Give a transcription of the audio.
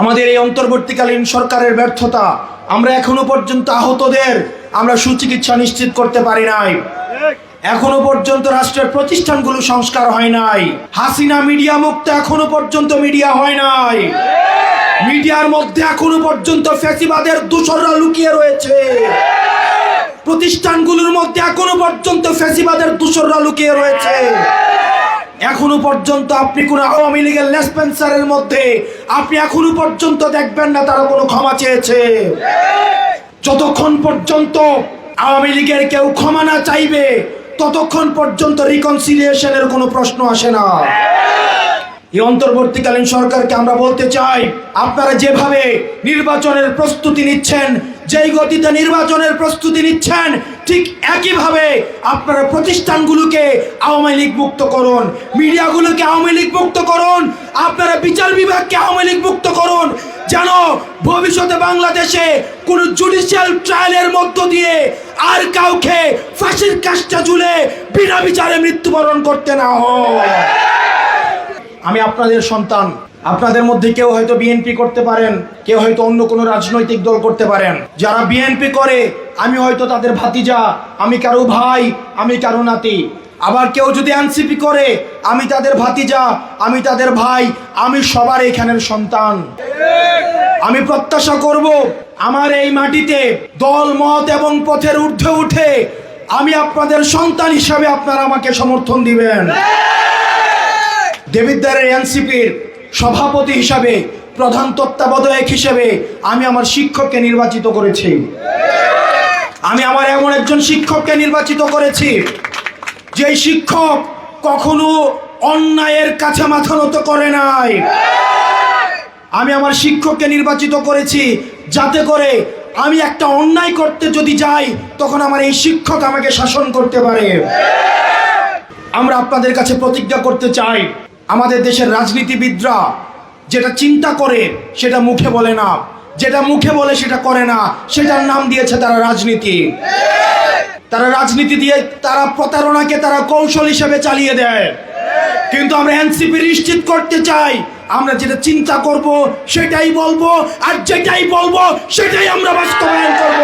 আমাদের এই অন্তর্বর্তীকালীন সরকারের ব্যর্থতা আমরা এখনও পর্যন্ত আহতদের আমরা সুচিকিৎসা নিশ্চিত করতে পারি নাই। এখনও পর্যন্ত রাষ্ট্রের প্রতিষ্ঠানগুলো সংস্কার হয় নাই। হাসিনা মিডিয়া মুক্ত এখনও পর্যন্ত মিডিয়া হয় নাই। মিডিয়ার মধ্যে এখনও পর্যন্ত ফ্যাসিবাদের দূষররা লুকিয়ে রয়েছে। প্রতিষ্ঠানগুলোর মধ্যে এখনও পর্যন্ত ফ্যাসিবাদের দূষররা লুকিয়ে রয়েছে। এখনও পর্যন্ত আপনি কোন আওয়ামী লীগের লেসপেন্সারের মধ্যে আপনি এখনও পর্যন্ত দেখবেন না তারা কোনো ক্ষমা চেয়েছে। যতক্ষণ পর্যন্ত আওয়ামী লীগের কেউ ক্ষমা না চাইবে, ততক্ষণ পর্যন্ত রিকনসিলিয়েশনের কোনো প্রশ্ন আসে না। এই অন্তর্বর্তীকালীন সরকারকে আমরা বলতে চাই, আপনারা যেভাবে নির্বাচনের প্রস্তুতি নিচ্ছেন, যেই গতিতে নির্বাচনের প্রস্তুতি নিচ্ছেন ঠিক একইভাবে আপনারা প্রতিষ্ঠানগুলোকে আওয়ামী লীগ মুক্ত করুন, মিডিয়াগুলোকে আওয়ামী লীগ মুক্ত করুন, আপনারা বিচার বিভাগকে আওয়ামী লীগ মুক্ত করুন, যেন ভবিষ্যতে বাংলাদেশে কোন জুডিশিয়াল ট্রায়ালের মধ্য দিয়ে আর কাউকে ফাঁসির কাজটা ঝুলে বিনা বিচারে মৃত্যুবরণ করতে না হয়। আমি আপনাদের সন্তান, আপনাদের মধ্যে কেউ হয়তো বিএনপি করতে পারেন, কেউ হয়তো অন্য কোনো রাজনৈতিক দল করতে পারেন। যারা বিএনপি করে আমি হয়তো তাদের ভাতিজা, আমি কারও ভাই, আমি কারও নাতি। আবার কেউ যদি এনসিপি করে, আমি তাদের ভাতিজা, আমি তাদের ভাই, আমি সবার এখানের সন্তান। আমি প্রত্যাশা করব আমার এই মাটিতে দল, মত এবং পথের ঊর্ধ্বে উঠে আমি আপনাদের সন্তান হিসাবে আপনারা আমাকে সমর্থন দিবেন। দেবিদ্বারের এনসিপির সভাপতি হিসাবে, প্রধান তত্ত্বাবধায়ক হিসেবে আমি আমার শিক্ষককে নির্বাচিত করেছি। আমি আমার এমন একজন শিক্ষককে নির্বাচিত করেছি যে শিক্ষক কখনো অন্যায়ের কাছে মাথা নত করে নাই। আমি আমার শিক্ষককে নির্বাচিত করেছি যাতে করে আমি একটা অন্যায় করতে যদি যাই, তখন আমার এই শিক্ষক আমাকে শাসন করতে পারে। আমরা আপনাদের কাছে প্রতিজ্ঞা করতে চাই, আমাদের দেশের রাজনীতিবিদরা যেটা চিন্তা করে সেটা মুখে বলে না। যেটা মুখে বলে সেটা করে না, সেটার নাম দিয়েছে তারা রাজনীতি। তারা রাজনীতি দিয়ে তারা প্রতারণাকে তারা কৌশল হিসেবে চালিয়ে দেয়। কিন্তু আমরা এনসিপি নিশ্চিত করতে চাই, আমরা যেটা চিন্তা করব সেটাই বলব, আর যেটাই বলব সেটাই আমরা বাস্তবায়ন করব।